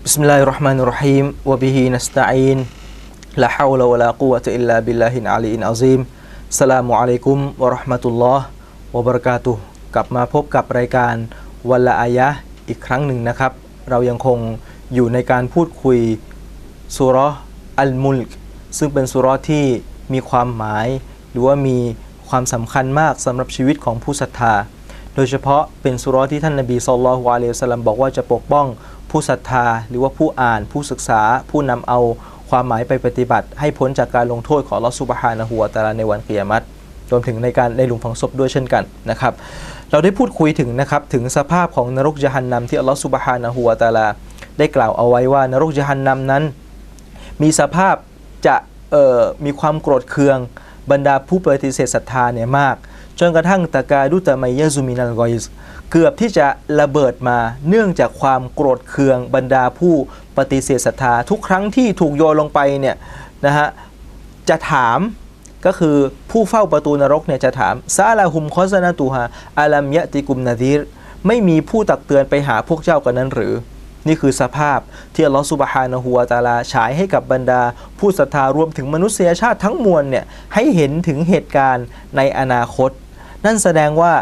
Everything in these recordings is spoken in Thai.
بسم الله الرحمن الرحيم وبه نستعين لا حول ولا قوة إلا بالله العلي العظيم السلام عليكم ورحمة الله وبركاته กลับมาพบกับรายการวันละอายะอีกครั้งหนึ่งนะครับ เรายังคงอยู่ในการพูดคุยสุรอัลมุลกซึ่งเป็นสุรที่มีความหมาย หรือว่ามีความสำคัญมากสำหรับชีวิตของผู้ศรัทธา โดยเฉพาะเป็นสุรที่ท่านนบีสุลต่านวะเลวลัมบอกว่าจะปกป้อง ผู้ศรัทธา หรือว่าผู้อ่าน ผู้ศึกษา ผู้นำเอาความหมายไปปฏิบัติ ให้พ้นจากการลงโทษของลอฮฺซุบฮานะฮูวตาลาในวันเกิยามัตรวมถึงในการในหลุมฝังศพด้วยเช่นกันนะครับ เราได้พูดคุยถึงนะครับถึงสภาพของนรกยะฮันนัมที่อัลลอฮฺซุบฮานะฮูวตาลาได้กล่าวเอาไว้ว่านรกยะฮันนัมนั้น มีสภาพจะมีความโกรธเคือง บรรดาผู้ปฏิเสธศรัทธาเนี่ยมาก จนกระทั่งตะกาดุตะไมยะซุมินัลกอยส์ เกือบที่จะระเบิดมาเนื่องจากความโกรธเคืองบรรดาผู้ปฏิเสธศรัทธาทุกครั้งที่ถูกโยนลงไปเนี่ยนะฮะจะถามก็คือผู้เฝ้าประตูนรกเนี่ยจะถามซาลาฮุมคอสนาตูฮาอาลัมยะติกุมนาดีรไม่มีผู้ตักเตือนไปหาพวกเจ้ากันนั้นหรือ นี่คือสภาพที่อัลลอฮฺสุบฮานะฮูวตาลาฉายให้กับบรรดา ผู้ศรัทธารวมถึงมนุษยชาติทั้งมวลเนี่ยให้เห็นถึงเหตุการณ์ในอนาคต นั่นแสดงว่า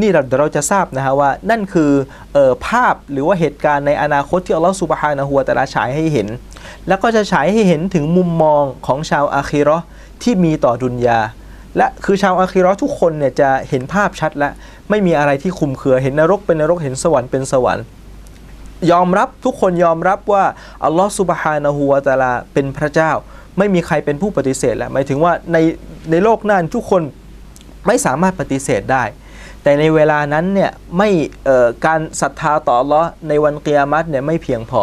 นี่เราเดี๋ยวเราจะทราบนะฮะว่านั่นคือออภาพหรือว่าเหตุการณ์ในอนาคตที่อัลลอฮฺสุบฮานะฮูวตะลาฉายให้เห็น แล้วก็จะฉายให้เห็นถึงมุมมองของชาวอาคีราะห์ที่มีต่อดุนยา และคือชาวอาคีราะห์ทุกคนเนี่ยจะเห็นภาพชัดแล้วไม่มีอะไรที่คุมเคือเห็นนรกเป็นนรกเห็นสวรรค์เป็นสวรรค์ ยอมรับทุกคนยอมรับว่าอัลลอฮฺสุบฮานะฮูวตะลาเป็นพระเจ้า ไม่มีใครเป็นผู้ปฏิเสธแล้วหมายถึงว่าในในโลกนั้นทุกคนไม่สามารถปฏิเสธได้ แต่ในเวลานั้นเนี่ยไม่การศรัทธาต่ออัลลอฮ์ในวันกิยามัตเนี่ยไม่เพียงพอ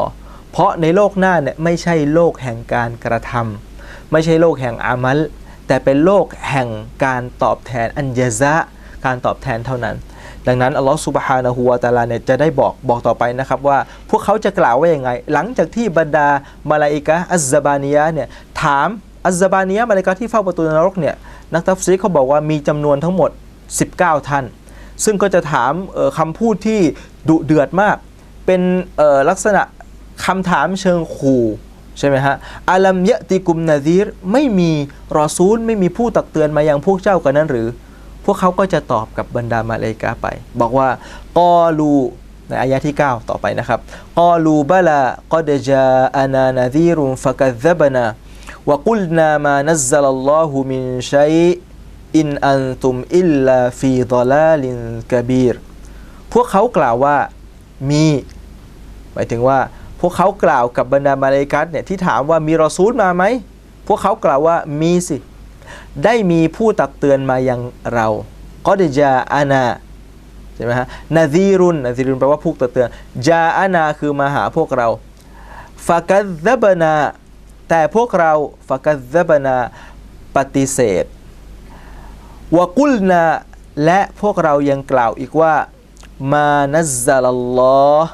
เพราะในโลกหน้าเนี่ยไม่ใช่โลกแห่งการกระทำไม่ใช่โลกแห่งอามัล แต่เป็นโลกแห่งการตอบแทนอันยะซะการตอบแทนเท่านั้น ดังนั้นอัลลอฮฺสุบฮานะฮูวะตาลาเนี่ยจะได้บอกบอกต่อไปนะครับว่า พวกเขาจะกล่าวว่าอย่างไง หลังจากที่บรรดามาลาอิกะอัซซาบานียะเนี่ยถามอัซซาบานียะมาลาอิกะที่เฝ้าประตูนรกเนี่ยนักตัฟซีเขาบอกว่ามีจำนวนทั้งหมด 19 ท่าน ซึ่งก็จะถามคำพูดที่ดุเดือดมาก เป็นลักษณะคำถามเชิงขู่ใช่ไหมฮะอาลัมยะติกุมนาซีรไม่มีรอซูลไม่มีผู้ตักเตือนมายังพวกเจ้ากันนั้นหรือ พวกเขาก็จะตอบกับบรรดามาเลกาไป บอกว่ากอลูในอายะที่ 9 ต่อไปนะครับกอลูบะลากอดจาอานานาซีรุนฟะกัซบนาวะกุลนามานัซซัลลลอฮุมินชัย อินอันตุมอิลลาฟีดลาลินกะบีรพวกเขากล่าวว่ามีหมายถึงว่าพวกเขากล่าวกับบรรดามาเลกัตเนี่ยที่ถามว่ามีรอซูลมาไหมพวกเขากล่าวว่ามีสิ ได้มีผู้ตักเตือนมายังเราก็ดจาอานาใช่ไหมฮะนาซีรุนนาซีรุนแปลว่าผู้ตักเตือนจาอานาคือมาหาพวกเราฟากัซบนาแต่พวกเราฟากัซบนาปฏิเสธ วกุลนาและพวกเรายังกล่าวอีกว่า มานัซซัลลอฮ์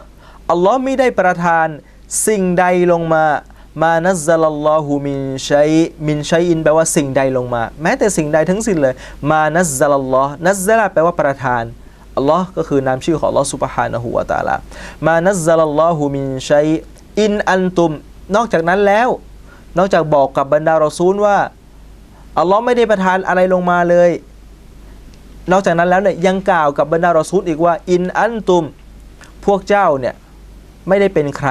อัลลอฮ์ไม่ได้ประทานสิ่งใดลงมา มานัซซัลลอฮุมินชัยมินชัยอินแปลว่าสิ่งใดลงมา แม้แต่สิ่งใดทั้งสิ้นเลย มานัซซัลลอฮ์นัซซัลแปลว่าประทานอัลลอฮ์ก็คือนามชื่อของอัลลอฮ์สุบฮานะฮูวะตาลามานัซซัลลอฮุมินชัยอินอันตุม นอกจากนั้นแล้ว นอกจากบอกกับบรรดารอซูลว่า อัลลอฮ์ไม่ได้ประทานอะไรลงมาเลย นอกจากนั้นแล้วเนี่ยยังกล่าวกับบรรดารอซูลอีกว่า อินอันตุม พวกเจ้าเนี่ยไม่ได้เป็นใคร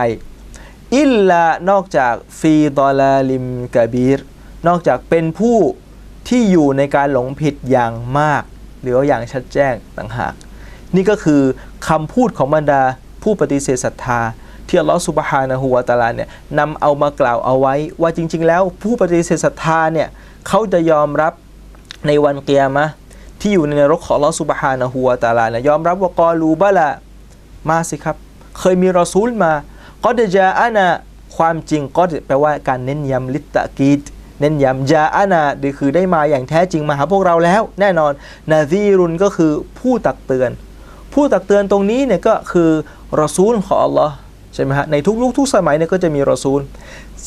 อิลลานอกจากฟีดอลาลิมกะบีรนอกจากเป็นผู้ที่อยู่ในการหลงผิดอย่างมาก หรืออย่างชัดแจ้งต่างหาก นี่ก็คือคำพูดของบรรดาผู้ปฏิเสธศรัทธาที่อัลลอฮฺสุบฮานะฮูวะตาลาเนี่ยนำเอามากล่าวเอาไว้ว่าจริง ๆ แล้วผู้ปฏิเสธศรัทธาเนี่ย เขาจะยอมรับในวันเกียรมะที่อยู่ในนรกของอัลอสุบฮานะฮูวตาลาเนี่ยยอมรับว่ากอลูบะละมาสิครับ เคยมีรอซูลมาก็เดจาอานาความจริงก็แปลว่าการเน้นย้ำลิตตะกีดเน้นย้ำจาอานาดีคือได้มาอย่างแท้จริงมาหาพวกเราแล้ว แน่นอน นาซีรุนก็คือผู้ตักเตือน ผู้ตักเตือนตรงนี้เนี่ยก็คือรอซูลของอัลลอฮ์ใช่ไหมฮะในทุกยุคทุกสมัยเนี่ยก็จะมีรอซูล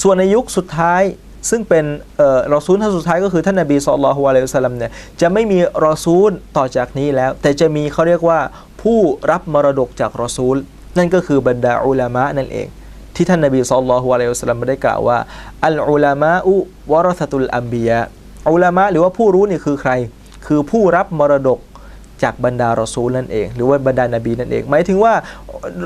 ส่วนในยุคสุดท้าย ซึ่งเป็นออรอซูลท่านสุดท้ายก็คือท่านนบีสุลต่านละฮ์อะลัยฮิสัลลัมเนี่ยจะไม่มีรอซูลต่อจากนี้แล้ว แต่จะมีเขาเรียกว่าผู้รับมรดกจากรอซูล นั่นก็คือบรรดาอุลามะนั่นเอง ที่ท่านนบีสุลต่านละฮ์อะลัยฮิสัลลัมได้กล่าวว่าอัลอุลามะอุวะรอซะตุลอัมบียะอุลามะหรือว่าผู้รู้นี่คือใคร คือผู้รับมรดกจากบรรดารอซูลนั่นเอง หรือว่าบรรดานบีนั่นเอง หมายถึงว่า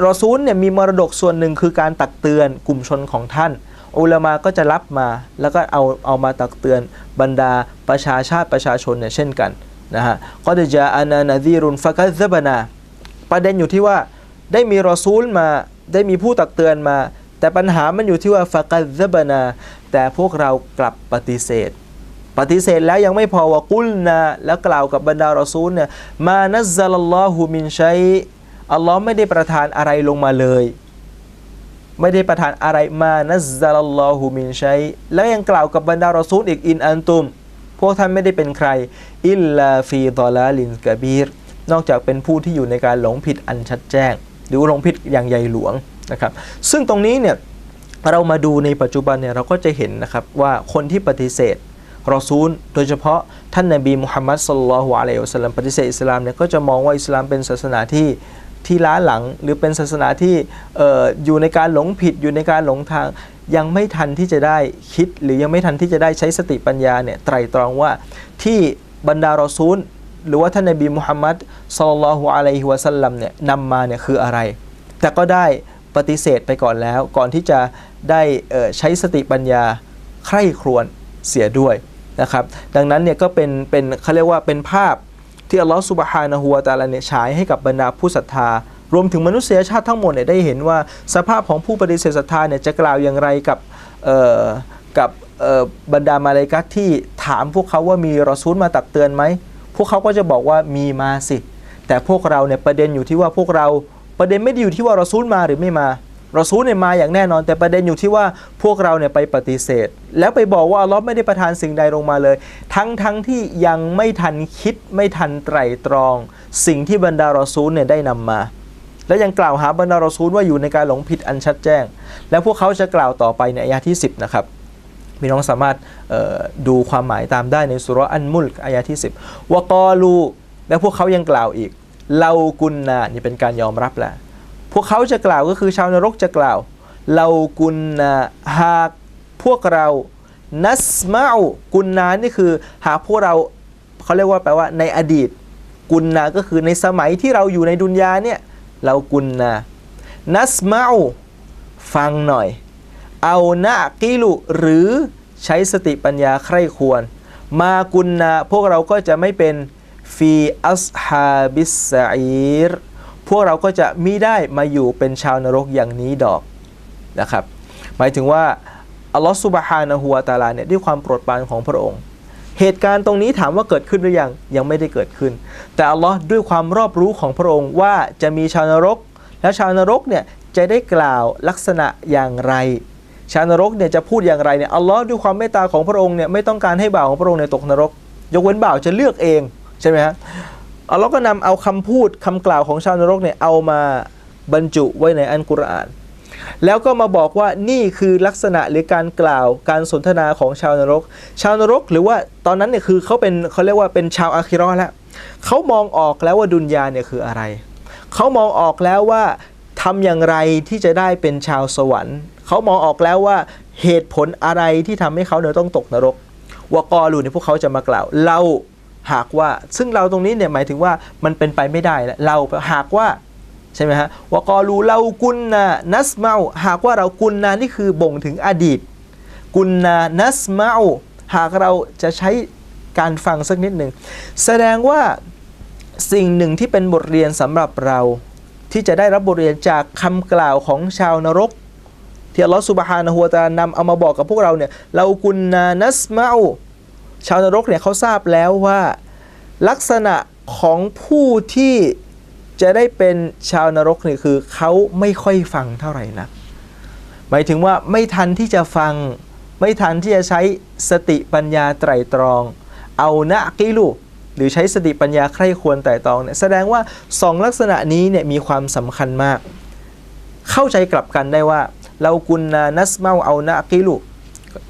รอซูลเนี่ยมีมรดกส่วนหนึ่งคือการตักเตือนกลุ่มชนของท่าน อุลามาก็จะรับมาแล้วก็เอาเอามาตักเตือนบรรดาประชาชาติประชาชนเนี่ยเช่นกันนะฮะก็จะจาอานานาดีรุนฟะกัซบนา ประเด็นอยู่ที่ว่าได้มีรอซูลมาได้มีผู้ตักเตือนมา แต่ปัญหามันอยู่ที่ว่าฟะกัซบนา แต่พวกเรากลับปฏิเสธ ปฏิเสธแล้วยังไม่พอว่ากุลนาแล้วกล่าวกับบรรดารอซูลเนี่ยมานัซซัลลอฮุมินชัยอัลลอฮ์ไม่ได้ประทานอะไรลงมาเลย ไม่ได้ประทานอะไรมานัซซัลลอฮุมินชัยแล้วยังกล่าวกับบรรดารอซูลอีกอินอันตุม พวกท่านไม่ได้เป็นใคร อิลลาฟีตอลาลินกะบีรนอกจากเป็นผู้ที่อยู่ในการหลงผิดอันชัดแจ้ง หรือหลงผิดอย่างใหญ่หลวงนะครับ ซึ่งตรงนี้เนี่ยเรามาดูในปัจจุบันเนี่ยเราก็จะเห็นนะครับว่าคนที่ปฏิเสธรอซูล โดยเฉพาะท่านนบีมุฮัมมัดสุลลัลฮุอะลัยฮิวสัลลัมปฏิเสธอิสลามเนี่ยก็จะมองว่าอิสลามเป็นศาสนาที่ ที่ล้าหลัง หรือเป็นศาสนาที่อออยู่ในการหลงผิดอยู่ในการหลงทาง ยังไม่ทันที่จะได้คิด หรือยังไม่ทันที่จะได้ใช้สติปัญญาเนี่ยไตรตรองว่าที่บรรดารอซูล หรือว่าท่านนบีมุฮัมมัดสุลลัลฮุอะลัยฮิวะสัลลัมเนี่ยนำมาเนี่ยคืออะไร แต่ก็ได้ปฏิเสธไปก่อนแล้ว ก่อนที่จะได้ใช้สติปัญญาใคร่ครวญเสียด้วยนะครับ ดังนั้นเนี่ยก็เป็นเป็นเขาเรียกว่าเป็นภาพ ที่อัลลอฮฺสุบฮานะฮูวะตาลาเนี่ยฉายให้กับบรรดาผู้ศรัทธา รวมถึงมนุษยชาติทั้งหมดเนี่ยได้เห็นว่าสภาพของผู้ปฏิเสธศรัทธาเนี่ยจะกล่าวอย่างไรกับกับบรรดามาเลกัตที่ถามพวกเขาว่ามีรอซูลมาตักเตือนไหม พวกเขาก็จะบอกว่ามีมาสิ แต่พวกเราเนี่ยประเด็นอยู่ที่ว่าพวกเราประเด็นไม่ได้อยู่ที่ว่ารอซูลมาหรือไม่มา รอซูลเนี่ยมาอย่างแน่นอน แต่ประเด็นอยู่ที่ว่าพวกเราเนี่ยไปปฏิเสธ แล้วไปบอกว่าอัลลอฮ์ไม่ได้ประทานสิ่งใดลงมาเลย ทั้งทั้งที่ยังไม่ทันคิดไม่ทันไตร่ตรอง สิ่งที่บรรดารอซูลเนี่ยได้นำมา และยังกล่าวหาบรรดารอซูลว่าอยู่ในการหลงผิดอันชัดแจ้ง แล้วพวกเขาจะกล่าวต่อไปในอายะที่ 10 นะครับพี่น้องสามารถดูความหมายตามได้ในสุรอันมุลกอายะที่ 10วกอลูและพวกเขายังกล่าวอีกเรากุนนานี่เป็นการยอมรับแหล้ว พวกเขาจะกล่าวก็คือชาวนรกจะกล่าวเรากุนนาหากพวกเรานัสมาอุกุนนานี่คือ หากพวกเราเขาเรียกว่าแปลว่าในอดีต กุนนาก็คือในสมัยที่เราอยู่ในดุนยาเนี่ยเรากุนนานัสมาอุฟังหน่อย เอานะกิลุหรือใช้สติปัญญาใคร่ควร มากุนนาพวกเราก็จะไม่เป็นฟีอัสฮาบิสซาอีร พวกเราก็จะมิได้มาอยู่เป็นชาวนรกอย่างนี้ดอกนะครับ หมายถึงว่าอัลลอฮฺสุบฮานะฮูวาตาลาเนี่ยด้วยความโปรดปรานของพระองค์ เหตุการณ์ตรงนี้ถามว่าเกิดขึ้นหรือยังยังไม่ได้เกิดขึ้น แต่อัลลอฮ์ด้วยความรอบรู้ของพระองค์ว่าจะมีชาวนรก แล้วชาวนรกเนี่ยจะได้กล่าวลักษณะอย่างไร ชาวนรกเนี่ยจะพูดอย่างไรเนี่ยอัลลอฮ์ด้วยความเมตตาของพระองค์เนี่ยไม่ต้องการให้บ่าวของพระองค์เนี่ยตกนรก ยกเว้นบ่าวจะเลือกเองใช่ไหมฮะ อัลลอฮ์ก็นำเอาคำพูดคำกล่าวของชาวนรกเนี่ยเอามาบรรจุไว้ในอันกุรอาน แล้วก็มาบอกว่านี่คือลักษณะหรือการกล่าวการสนทนาของชาวนรก ชาวนรกหรือว่าตอนนั้นเนี่ยคือเขาเป็นเขาเรียกว่าเป็นชาวอาคิรอห์แล้วเขามองออกแล้วว่าดุนยาเนี่ยคืออะไร เขามองออกแล้วว่าทำอย่างไรที่จะได้เป็นชาวสวรรค์ เขามองออกแล้วว่าเหตุผลอะไรที่ทำให้เขาเนี่ยต้องตกนรกวกอลูเนี่ยพวกเขาจะมากล่าวเรา หากว่าซึ่งเราตรงนี้เนี่ยหมายถึงว่ามันเป็นไปไม่ได้เราหากว่าใช่ไหมฮะวกอลูเรากุนนานัสมาหากว่าเรากุนนานี่คือบ่งถึงอดีต กุนนานัสมาหากเราจะใช้การฟังสักนิดหนึ่งแสดงว่าสิ่งหนึ่งที่เป็นบทเรียนสำหรับเรา ที่จะได้รับบทเรียนจากคำกล่าวของชาวนรกที่อัลลอฮฺสุบฮานะฮูวตาลนำเอามาบอกกับพวกเราเนี่ยเรากุนนานัสมา ชาวนรกเนี่ยเขาทราบแล้วว่าลักษณะของผู้ที่จะได้เป็นชาวนรกเนี่ยคือเขาไม่ค่อยฟังเท่าไหร่นะหมายถึงว่าไม่ทันที่จะฟัง ไม่ทันที่จะใช้สติปัญญาไตรตรอง เอานะกิลูหรือใช้สติปัญญาใคร่ควรไตรตรองเนี่ยแสดงว่าสองลักษณะนี้เนี่ยมีความสำคัญมาก เข้าใจกลับกันได้ว่าเรากุนนานัสเมาเอานะกิลู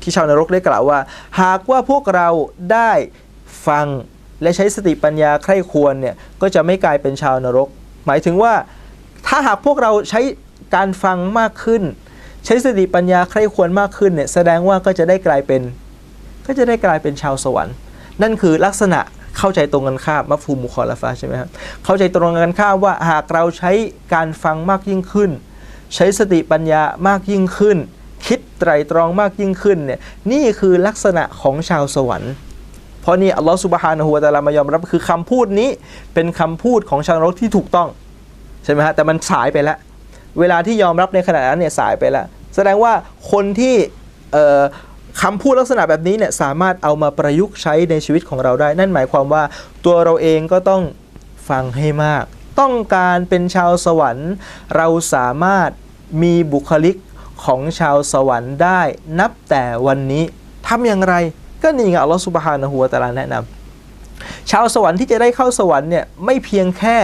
ที่ชาวนรกได้กล่าวว่า หากว่าพวกเราได้ฟังและใช้สติปัญญาใคร่ควรเนี่ยก็จะไม่กลายเป็นชาวนรก หมายถึงว่าถ้าหากพวกเราใช้การฟังมากขึ้น ใช้สติปัญญาใคร่ควรมากขึ้นเนี่ยแสดงว่าก็จะได้กลายเป็น ก็จะได้กลายเป็นชาวสวรรค์ นั่นคือลักษณะเข้าใจตรงกันข้ามมัฟฮูมมุคอลาฟาใช่ไหมครับเข้าใจตรงกันข้ามว่าหากเราใช้การฟังมากยิ่งขึ้น ใช้สติปัญญามากยิ่งขึ้น คิดไตรตรองมากยิ่งขึ้นเนี่ยนี่คือลักษณะของชาวสวรรค์ เพราะนี่อัลลอฮฺสุบฮานะฮูวะตะอาลามายอมรับคือคำพูดนี้เป็นคำพูดของชาวนรกที่ถูกต้องใช่ไหมฮะแต่มันสายไปแล้ว เวลาที่ยอมรับในขณะนั้นเนี่ยสายไปแล้ว แสดงว่าคนที่คำพูดลักษณะแบบนี้เนี่ยสามารถเอามาประยุกต์ใช้ในชีวิตของเราได้ นั่นหมายความว่าตัวเราเองก็ต้องฟังให้มาก ต้องการเป็นชาวสวรรค์ เราสามารถมีบุคลิก ของชาวสวรรค์ได้นับแต่วันนี้ทำอย่างไร ก็นี่ไงอัลลอฮฺสุบฮานะฮูวะตาลาแนะนำชาวสวรรค์ที่จะได้เข้าสวรรค์เนี่ยไม่เพียงแค่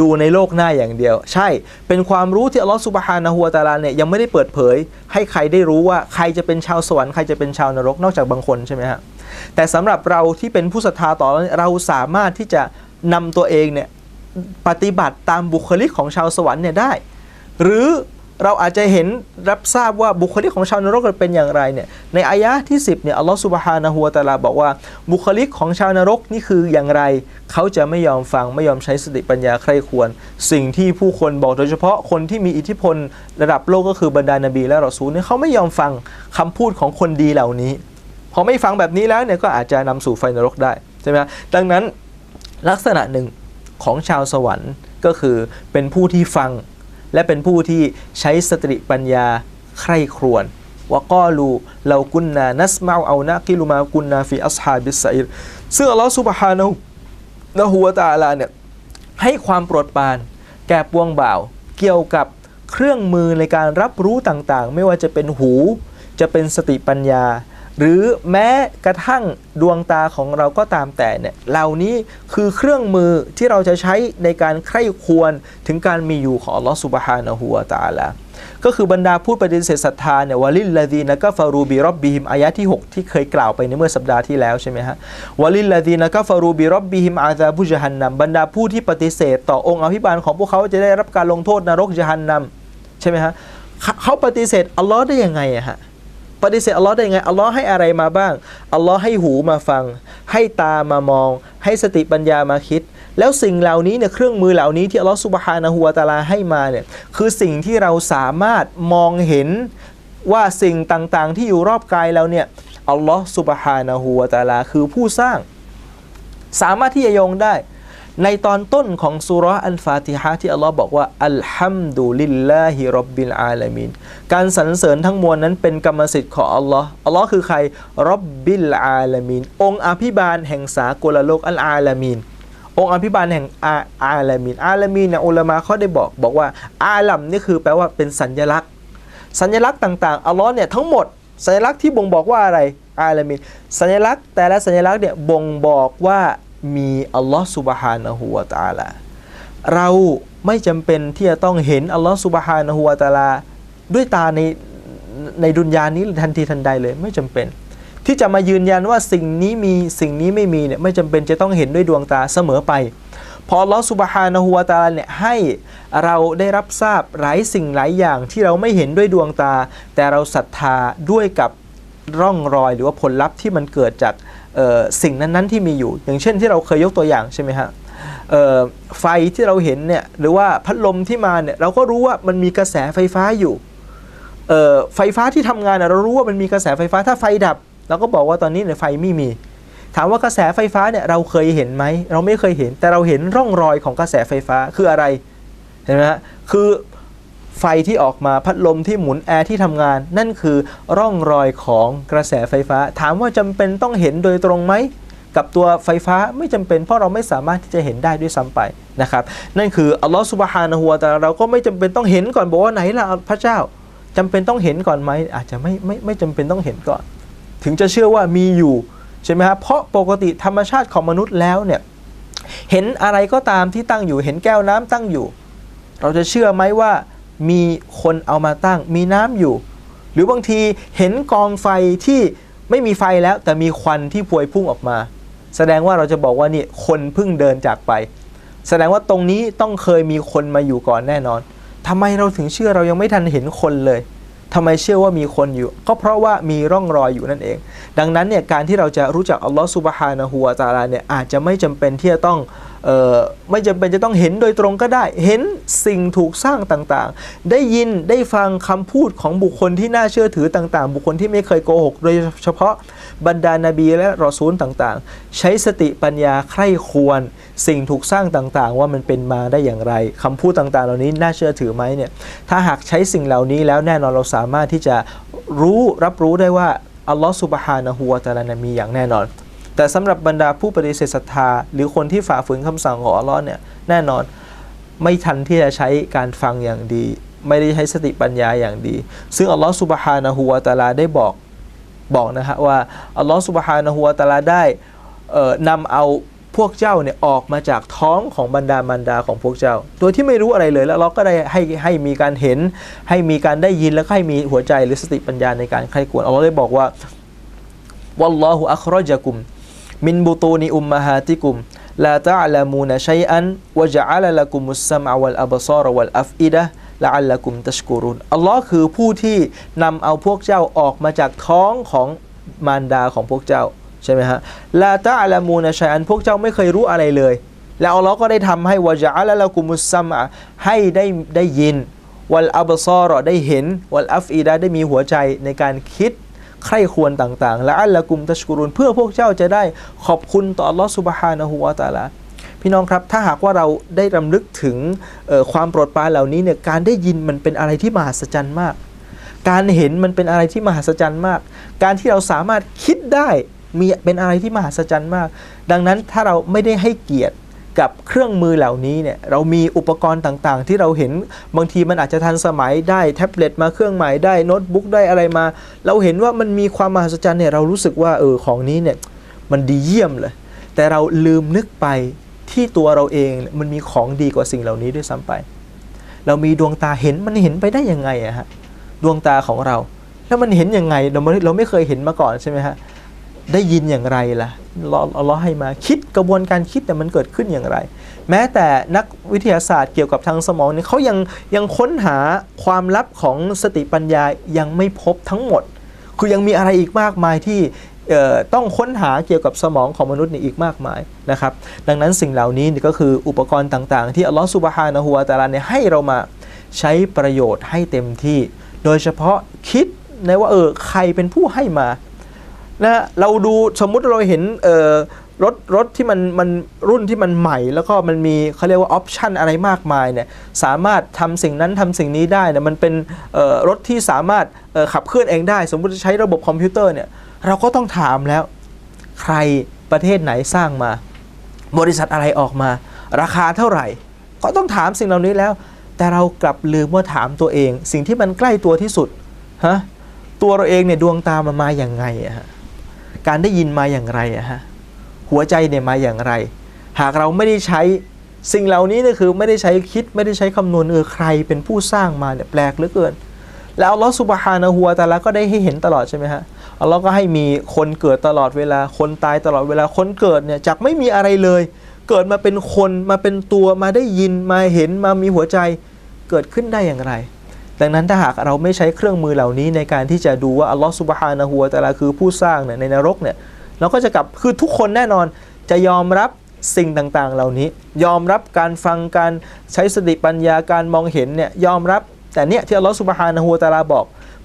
ดูในโลกหน้าอย่างเดียว ใช่เป็นความรู้ที่อัลลอฮฺสุบฮานะฮูวะตาลาเนี่ยยังไม่ได้เปิดเผย ให้ใครได้รู้ว่าใครจะเป็นชาวสวรรค์ใครจะเป็นชาวนรกนอกจากบางคนใช่ไหมฮะแต่สำหรับเราที่เป็นผู้ศรัทธาต่อเราสามารถที่จะนำตัวเองเนี่ยปฏิบัติตามบุคลิกของชาวสวรรค์เนี่ยได้ หรือ เราอาจจะเห็นรับทราบว่าบุคลิกของชาวนรกเป็นอย่างไรเนี่ยในอายะห์ที่ 10เนี่ยอัลลอฮฺสุบฮานะฮูวะตาลาบอกว่าบุคลิกของชาวนรกนี่คืออย่างไร เขาจะไม่ยอมฟังไม่ยอมใช้สติปัญญาใครควร สิ่งที่ผู้คนบอกโดยเฉพาะคนที่มีอิทธิพลระดับโลกก็คือบรรดานบีและรอซูลเนี่ยเขาไม่ยอมฟังคำพูดของคนดีเหล่านี้ พอไม่ฟังแบบนี้แล้วเนี่ยก็อาจจะนำสู่ไฟนรกได้ใช่ไหมดังนั้นลักษณะหนึ่งของชาวสวรรค์ก็คือเป็นผู้ที่ฟัง และเป็นผู้ที่ใช้สติปัญญาใคร่ครวญว่ากอลูเรากุนนานัสมาเอานะกิลุมากุนนาฟีอัสฮาบิสไซรซึ่งอัลลอฮฺสุบฮานะฮูนะฮูวตาลาเนี่ยให้ความโปรดปราน แก่ปวงบ่าว เกี่ยวกับเครื่องมือในการรับรู้ต่างๆ ไม่ว่าจะเป็นหู จะเป็นสติปัญญา หรือแม้กระทั่งดวงตาของเราก็ตามแต่เนี่ยเหล่านี้คือเครื่องมือที่เราจะใช้ในการใคร่ควรถึงการมีอยู่ของอัลลอฮฺสุบฮานะฮูวตาลาก็คือบรรดาผู้ปฏิเสธศรัทธาเนี่ยวาลิลลาดีนะก็ฟารูบิรอบบิฮิมอายะที่ 6 ที่เคยกล่าวไปในเมื่อสัปดาห์ที่แล้วใช่ไหมฮะวาลิลลาดีนะก็ฟารูบิรอบบิฮิมอาซาบุจฮันนัมบรรดาผู้ที่ปฏิเสธ ต่อองค์อภิบาลของพวกเขาจะได้รับการลงโทษนรกจฮันนัมใช่ไหมฮะเขาเขาปฏิเสธอัลลอฮ์ได้ยังไงอะฮะ ปฏิเสธอัลลอฮ์ได้ไงอัลลอฮ์ให้อะไรมาบ้างอัลลอฮ์ให้หูมาฟัง ให้ตามามอง ให้สติปัญญามาคิด แล้วสิ่งเหล่านี้เนี่ยเครื่องมือเหล่านี้ที่อัลลอฮฺสุบฮานะฮูวะตาลาให้มาเนี่ยคือสิ่งที่เราสามารถมองเห็นว่าสิ่งต่างๆ ที่อยู่รอบกายเราเนี่ยอัลลอฮฺสุบฮานะฮูวะตาลาคือผู้สร้าง สามารถที่จะโยงได้ ในตอนต้นของสุรอัลฟาติฮะที่อัลลอฮ์บอกว่า อัลฮัมดุลิลลาฮิรับบิลอาลามีนการสรรเสริญทั้งมวลนั้นเป็นกรรมสิทธิ์ของอัลลอฮ์อัลลอฮ์คือใครรับบิลอาลามีนองค์อภิบาลแห่งสากลโลกอัลอาลามีนองค์อภิบาลแห่งอาอาลามีนอาลามีนเนี่ยอุลามะเขาได้บอกบอกว่า อาลัมนี่คือแปลว่าเป็นสัญลักษณ์ สัญลักษณ์ต่างๆ อัลลอฮ์เนี่ยทั้งหมด สัญลักษณ์ที่บ่งบอกว่าอะไร อาลามีนสัญลักษณ์แต่ละสัญลักษณ์เนี่ยบ่งบอกว่า มีอัลลอฮ์สุบฮานะฮูวะตะอาลาเราไม่จำเป็นที่จะต้องเห็นอัลลอฮ์สุบฮานะฮูวะตะอาลาด้วยตาในในดุนยานี้ทันทีทันใดเลยไม่จำเป็น ที่จะมายืนยันว่าสิ่งนี้มีสิ่งนี้ไม่มีเนี่ยไม่จำเป็นจะต้องเห็นด้วยดวงตาเสมอไป พออัลลอฮ์สุบฮานะฮูวะตะอาลาเนี่ยให้เราได้รับทราบหลายสิ่งหลายอย่างที่เราไม่เห็นด้วยดวงตา แต่เราศรัทธาด้วยกับร่องรอยหรือว่าผลลัพธ์ที่มันเกิดจาก สิ่งนั้นๆที่มีอยู่ อย่างเช่นที่เราเคยยกตัวอย่างใช่ไหมฮะไฟที่เราเห็นเนี่ยหรือว่าพัดลมที่มาเนี่ยเราก็รู้ว่ามันมีกระแสไฟฟ้าอยู่ไฟฟ้าที่ทำงานเรารู้ว่ามันมีกระแสไฟฟ้าถ้าไฟดับเราก็บอกว่าตอนนี้เนี่ยไฟไม่มี ถามว่ากระแสไฟฟ้าเนี่ยเราเคยเห็นไหมเราไม่เคยเห็น แต่เราเห็นร่องรอยของกระแสไฟฟ้าคืออะไรเห็นไหมฮะคือ ไฟที่ออกมาพัดลมที่หมุนแอร์ที่ทำงาน นั่นคือร่องรอยของกระแสไฟฟ้า ถามว่าจำเป็นต้องเห็นโดยตรงไหมกับตัวไฟฟ้าไม่จำเป็นเพราะเราไม่สามารถที่จะเห็นได้ด้วยซ้ำไปนะครับนั่นคืออัลลอฮฺสุบฮานะฮูวะตะอาลาเราก็ไม่จำเป็นต้องเห็นก่อนบอกว่าไหนล่ะพระเจ้าจำเป็นต้องเห็นก่อนไหมอาจจะไม่ไม่ไม่จำเป็นต้องเห็นก่อน ถึงจะเชื่อว่ามีอยู่ใช่ไหมครับเพราะปกติธรรมชาติของมนุษย์แล้วเนี่ยเห็นอะไรก็ตามที่ตั้งอยู่เห็นแก้วน้ำตั้งอยู่ เราจะเชื่อไหมว่า มีคนเอามาตั้ง มีน้ำอยู่ หรือบางทีเห็นกองไฟที่ไม่มีไฟแล้ว แต่มีควันที่พวยพุ่งออกมา แสดงว่าเราจะบอกว่านี่คนเพิ่งเดินจากไป แสดงว่าตรงนี้ต้องเคยมีคนมาอยู่ก่อนแน่นอนทำไมเราถึงเชื่อเรายังไม่ทันเห็นคนเลยทำไมเชื่อว่ามีคนอยู่ ก็เพราะว่ามีร่องรอยอยู่นั่นเอง ดังนั้นเนี่ยการที่เราจะรู้จักอัลลอฮ์ซุบฮานะฮูวาตะอาลาเนี่ยอาจจะไม่จำเป็นที่จะต้อง ไม่จำเป็นจะต้องเห็นโดยตรงก็ได้ เห็นสิ่งถูกสร้างต่างๆ ได้ยินได้ฟังคำพูดของบุคคลที่น่าเชื่อถือต่างๆ บุคคลที่ไม่เคยโกหก โดยเฉพาะบรรดานาบีและรอซูลต่างๆ ใช้สติปัญญาใคร่ควร สิ่งถูกสร้างต่างๆ ว่ามันเป็นมาได้อย่างไรคำพูดต่างๆ เหล่านี้น่าเชื่อถือไหมเนี่ยถ้าหากใช้สิ่งเหล่านี้แล้วแน่นอนเราสามารถที่จะรู้รับรู้ได้ว่าอัลลอฮฺสุบฮานะฮูวะตะลานมีอย่างแน่นอน แต่สำหรับบรรดาผู้ปฏิเสธศรัทธา หรือคนที่ฝ่าฝืนคำสั่งของอัลลอฮ์เนี่ยแน่นอนไม่ทันที่จะใช้การฟังอย่างดี ไม่ได้ใช้สติปัญญาอย่างดี ซึ่งอัลลอฮ์สุบฮานะฮูวะตาลาได้บอกบอกนะฮะว่าอัลลอฮ์สุบฮานะฮูวะตาลาได้นำเอาพวกเจ้าเนี่ยออกมาจากท้องของบรรดามารดาของพวกเจ้า โดยที่ไม่รู้อะไรเลยแล้วเราก็ได้ให้ให้มีการเห็น ให้มีการได้ยินแล้วก็ให้มีหัวใจหรือสติปัญญาในการใคร่ควรอัลลอฮ์ได้บอกว่าวัลลอฮุอัครอจักุม มินบุตูนิอุมมะฮาติกุมลาตะลามูนชัยอันวะจะอัลละกุมุสซัมอะวัลอับซารวัลอัฟอิดะละอัลละกุมตัชกุรุนอัลลอฮ์คือผู้ที่นำเอาพวกเจ้าออกมาจากท้องของมารดาของพวกเจ้าใช่ไหมฮะลาตะลามูนชัยอันพวกเจ้าไม่เคยรู้อะไรเลย แล้วอัลลอฮ์ก็ได้ทำให้วะจะอัลละกุมุสซัมอะให้ได้ได้ยินวัลอับซารได้เห็นวัลอัฟอีดะได้มีหัวใจในการคิด ใคร่ควรต่างๆ และอัลละกุมตัชกุรุนเพื่อพวกเจ้าจะได้ขอบคุณต่ออัลลอฮฺสุบฮานะฮูวาตาลาพี่น้องครับ ถ้าหากว่าเราได้รำลึกถึงความโปรดปรานเหล่านี้เนี่ยการได้ยินมันเป็นอะไรที่มหัศจรรย์มาก การเห็นมันเป็นอะไรที่มหัศจรรย์มาก การที่เราสามารถคิดได้มีเป็นอะไรที่มหัศจรรย์มาก ดังนั้นถ้าเราไม่ได้ให้เกียรติ กับเครื่องมือเหล่านี้เนี่ยเรามีอุปกรณ์ต่างๆ ที่เราเห็นบางทีมันอาจจะทันสมัยได้แท็บเล็ตมาเครื่องใหม่ได้โน้ตบุ๊กได้อะไรมา เราเห็นว่ามันมีความมหัศจรรย์เนี่ยเรารู้สึกว่าเออของนี้เนี่ยมันดีเยี่ยมเลย แต่เราลืมนึกไปที่ตัวเราเองมันมีของดีกว่าสิ่งเหล่านี้ด้วยซ้ำไป เรามีดวงตาเห็นมันเห็นไปได้ยังไงอะฮะดวงตาของเรา แล้วมันเห็นยังไงเราไม่เราไม่เคยเห็นมาก่อนใช่ไหมฮะ ได้ยินอย่างไรล่ะเราเราให้มาคิดกระบวนการคิดแต่มันเกิดขึ้นอย่างไร แม้แต่นักวิทยาศาสตร์เกี่ยวกับทางสมองเนี่ยเขายังยังค้นหาความลับของสติปัญญายังไม่พบทั้งหมด คือยังมีอะไรอีกมากมายที่ต้องค้นหาเกี่ยวกับสมองของมนุษย์นี่อีกมากมายนะครับ ดังนั้นสิ่งเหล่านี้นี่ก็คืออุปกรณ์ต่างๆ ที่อัลลอฮฺสุบฮานะฮูวาตะอาลาเนี่ยให้เรามาใช้ประโยชน์ให้เต็มที่ โดยเฉพาะคิดในว่าเออใครเป็นผู้ให้มา นะเราดูสมมุติเราเห็นเอ่อรถรถที่มันมันรุ่นที่มันใหม่ แล้วก็มันมีเขาเรียกว่าออปชันอะไรมากมายเนี่ยสามารถทำสิ่งนั้นทำสิ่งนี้ได้เนี่ยมันเป็นรถที่สามารถขับเคลื่อนเองได้ สมมติใช้ระบบคอมพิวเตอร์เนี่ยเราก็ต้องถามแล้ว ใครประเทศไหนสร้างมา บริษัทอะไรออกมา ราคาเท่าไหร่ ก็ต้องถามสิ่งเหล่านี้แล้ว แต่เรากลับลืมว่าถามตัวเอง สิ่งที่มันใกล้ตัวที่สุดฮะตัวเราเองเนี่ยดวงตามันมาอย่างไงอะฮะ การได้ยินมาอย่างไรอะฮะหัวใจเนี่ยมาอย่างไร หากเราไม่ได้ใช้สิ่งเหล่านี้เนี่ยคือไม่ได้ใช้คิดไม่ได้ใช้คำนวณเออใครเป็นผู้สร้างมาเนี่ยแปลกเหลือเกิน แล้วอัลลอฮฺสุบฮานะฮูวาตะอาลาก็ได้ให้เห็นตลอดใช่ไหมฮะอัลลอฮ์ก็ให้มีคนเกิดตลอดเวลาคนตายตลอดเวลาคนเกิดเนี่ยจากไม่มีอะไรเลย เกิดมาเป็นคนมาเป็นตัวมาได้ยินมาเห็นมามีหัวใจเกิดขึ้นได้อย่างไร ดังนั้นถ้าหากเราไม่ใช้เครื่องมือเหล่านี้ในการที่จะดูว่าอัลลอฮฺสุบฮานะฮูวตะอาลาคือผู้สร้างเนี่ยในนรกเนี่ยเราก็จะกลับคือทุกคนแน่นอนจะยอมรับสิ่งต่างๆ เหล่านี้ ยอมรับการฟังการใช้สติปัญญาการมองเห็นเนี่ยยอมรับแต่เนี่ยที่อัลลอฮฺสุบฮานะฮูวตะอาลาบอก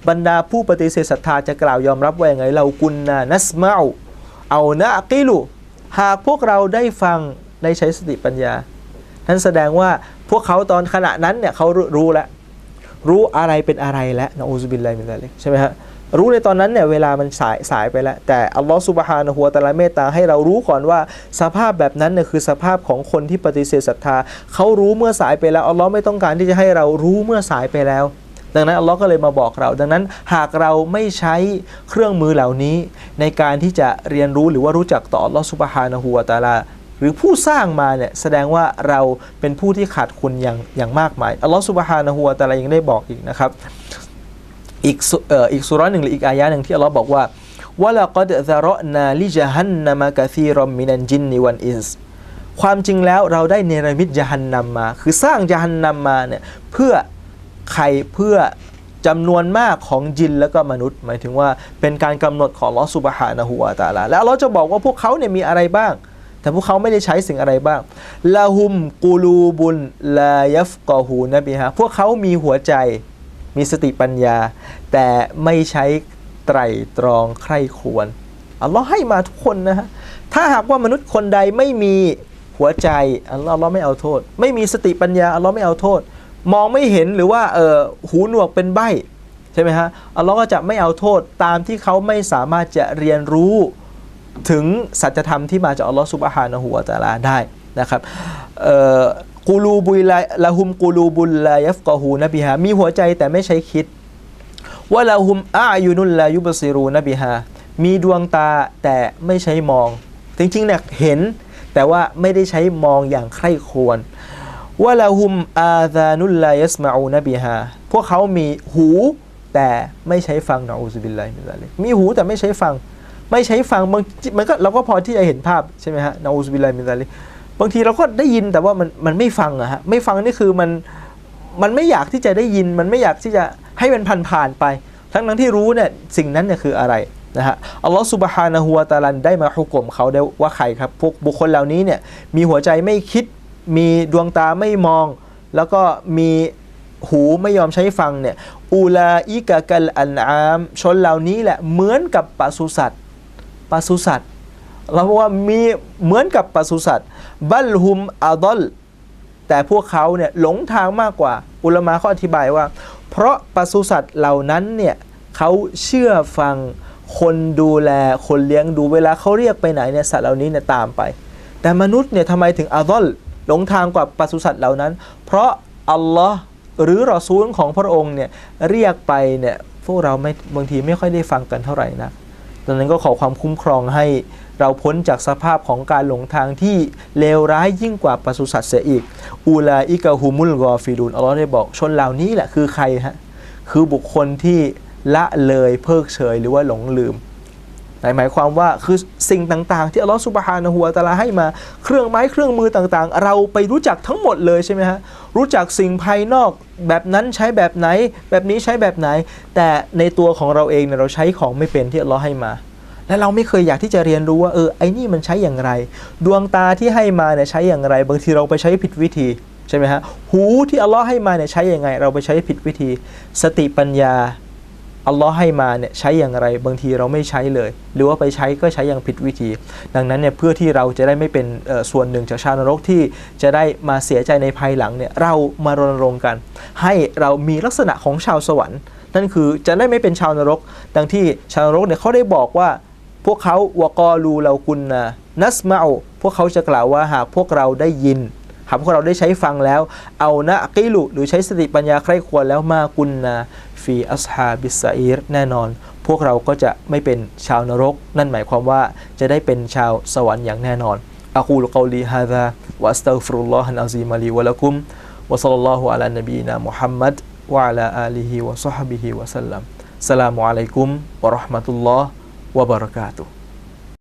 บรรดาผู้ปฏิเสธศรัทธาจะกล่าวยอมรับว่าอย่างไงเรากุนนานัสมาอูเอานะกิลุหากพวกเราได้ฟังได้ใช้สติปัญญานั้นแสดงว่าพวกเขาตอนขณะนั้นเนี่ยเขารู้แล้ว รู้อะไรเป็นอะไรแล้วนะอูซุบิลลาฮิมินซาลิกใช่ไหมฮะรู้ในตอนนั้นเนี่ยเวลามันสายสายไปแล้ว แต่อัลลอฮฺสุบฮานะฮูวตะลาเมตตาให้เรารู้ก่อนว่าสภาพแบบนั้นเนี่ยคือสภาพของคนที่ปฏิเสธศรัทธาเขารู้เมื่อสายไปแล้วอัลลอฮ์ไม่ต้องการที่จะให้เรารู้เมื่อสายไปแล้ว ดังนั้นอัลลอฮ์ก็เลยมาบอกเรา ดังนั้นหากเราไม่ใช้เครื่องมือเหล่านี้ ในการที่จะเรียนรู้หรือว่ารู้จักต่ออัลลอฮ์สุบฮานะฮูวตะลา หรือผู้สร้างมาเนี่ยแสดงว่าเราเป็นผู้ที่ขาดคุณอย่างอย่างมากมายอัลลอฮ์สุบฮานะฮูวะตะอาลายังได้บอกอีกนะครับอีกอ,อีกสุราะห์หนึ่งหรืออีกอายะหนึ่งที่อัลลอฮ์บอกว่าวะลากดซะราะนาลิจฮันนามะกะซีรอมมินันจินนิวันอินสความจริงแล้วเราได้เนรมิตจฮันนัมมา คือสร้างจฮันนัมมาเนี่ยเพื่อใครเพื่อจำนวนมากของจินแล้วก็มนุษย์ หมายถึงว่าเป็นการกำหนดของลอสุบฮานะฮูวาตาลาแล้วเราจะบอกว่าพวกเขาเนี่ยมีอะไรบ้าง แต่พวกเขาไม่ได้ใช้สิ่งอะไรบ้างลาหุมกูลูบุนลายฟกอฮูนะบิฮะพวกเขามีหัวใจมีสติปัญญา แต่ไม่ใช้ไตรตรองใคร่ควรอัลลอฮ์ให้มาทุกคนนะฮะถ้าหากว่ามนุษย์คนใดไม่มีหัวใจอัลลอฮ์อัลลอฮ์ไม่เอาโทษ ไม่มีสติปัญญาอัลลอฮ์ไม่เอาโทษ มองไม่เห็นหรือว่าเออหูหนวกเป็นใบใช่ไหมฮะอัลลอฮ์ก็จะไม่เอาโทษตามที่เขาไม่สามารถจะเรียนรู้ ถึงสัจธรรมที่มาจากอัลลอฮ์ซุบฮานะฮูวตาลาได้นะครับกูลูบุลาละหุมกูลูบุลลายฟกอฮูนะบิฮามีหัวใจแต่ไม่ใช้คิดว่าละหุมอายุนุลลายุบซิรูนะบิฮามีดวงตาแต่ไม่ใช้มอง จริงๆเนี่ยเห็นแต่ว่าไม่ได้ใช้มองอย่างใคร่ควรว่าละหุมอาซานุลลายัสมาอูนะบิฮาพวกเขามีหูแต่ไม่ใช้ฟังนะอูซุบิลลาฮิมินซาลิมีหูแต่ไม่ใช้ฟัง ไม่ใช้ฟังบางมันก็เราก็พอที่จะเห็นภาพใช่ไหมฮะนะอูซุบิลลาฮิมินซาลิบางทีเราก็ได้ยินแต่ว่ามันมันไม่ฟังอะฮะไม่ฟังนี่คือมันมันไม่อยากที่จะได้ยินมันไม่อยากที่จะให้มันผ่านผ่านไป ทั้งนั้นที่รู้เนี่ยสิ่งนั้นเนี่ยคืออะไรนะฮะอัลลอฮฺสุบฮานะฮูวะตาลันได้มาฮุกกลมเขาได้ว่าใครครับพวกบุคคลเหล่านี้เนี่ยมีหัวใจไม่คิด มีดวงตาไม่มอง แล้วก็มีหูไม่ยอมใช้ฟังเนี่ยอูลาอิกะกัลอันอามชนเหล่านี้แหละเหมือนกับปศุสัตว์ ปศุสัตว์เราบอกว่ามีเหมือนกับปศุสัตว์บัลฮุมอาดอลแต่พวกเขาเนี่ยหลงทางมากกว่า อุลมะเขาอธิบายว่า เพราะปศุสัตว์เหล่านั้นเนี่ยเขาเชื่อฟังคนดูแลคนเลี้ยงดูเวลาเขาเรียกไปไหนเนี่ยสัตว์เหล่านี้เนี่ยตามไป แต่มนุษย์เนี่ยทำไมถึงอาดอลหลงทางกว่าปศุสัตว์เหล่านั้น เพราะอัลลอฮ์หรือรอซูลของพระองค์เนี่ยเรียกไปเนี่ยพวกเราไม่บางทีไม่ค่อยได้ฟังกันเท่าไหร่นะ ดังนั้นก็ขอความคุ้มครองให้เราพ้นจากสภาพของการหลงทางที่เลวร้ายยิ่งกว่าปศุสัตว์เสียอีก อูลาอิกะฮุมุลกอฟิดูนอัลลอฮ์ได้บอกชนเหล่านี้แหละคือใครฮะ คือบุคคลที่ละเลยเพิกเฉยหรือว่าหลงลืม หมายความว่าคือสิ่งต่างๆ ที่อัลลอฮฺสุบฮานะฮูวะตะอาลาให้มาเครื่องไม้เครื่องมือต่างๆ เราไปรู้จักทั้งหมดเลยใช่ไหมฮะรู้จักสิ่งภายนอกแบบนั้นใช้แบบไหน แบบนี้ใช้แบบไหน แต่ในตัวของเราเองเนี่ยเราใช้ของไม่เป็นที่อัลลอฮ์ให้มาและเราไม่เคยอยากที่จะเรียนรู้ว่าเออไอ้นี่มันใช้อย่างไร ดวงตาที่ให้มาเนี่ยใช้อย่างไร บางทีเราไปใช้ผิดวิธีใช่ไหมฮะหูที่อัลลอฮ์ให้มาเนี่ยใช้อย่างไง เราไปใช้ผิดวิธี สติปัญญา อัลลอฮ์ให้มาเนี่ยใช้อย่างไรบางทีเราไม่ใช้เลย หรือว่าไปใช้ก็ใช้อย่างผิดวิธี ดังนั้นเนี่ยเพื่อที่เราจะได้ไม่เป็นส่วนหนึ่งจากชาวนรกที่จะได้มาเสียใจในภายหลังเนี่ยเรามารณรงค์กัน ให้เรามีลักษณะของชาวสวรรค์นั่นคือจะได้ไม่เป็นชาวนรก ดังที่ชาวนรกเนี่ยเขาได้บอกว่าพวกเขาวกอลูเรากุนนะนัสมาพวกเขาจะกล่าวว่าหากพวกเราได้ยิน หากพวกเราได้ใช้ฟังแล้ว เอานะกิลุหรือใช้สติปัญญาใคร่ควรแล้วมากุนนาฟีอัสฮาบิสซาอีรแน่นอน พวกเราก็จะไม่เป็นชาวนรก นั่นหมายความว่าจะได้เป็นชาวสวรรค์อย่างแน่นอนอะกูลกอลีฮาซาวัสตัฟรุลลอฮะอัลซีมะลีวะละกุมวะซัลลัลลอฮุอะลานบีนามุฮัมมัดวะอะลาอาลีฮิวะซอฮบิฮิวะสัลลัมสลามุอะลัยกุมวะเราะห์มะตุลลอฮ์วะบะเราะกาตุฮ์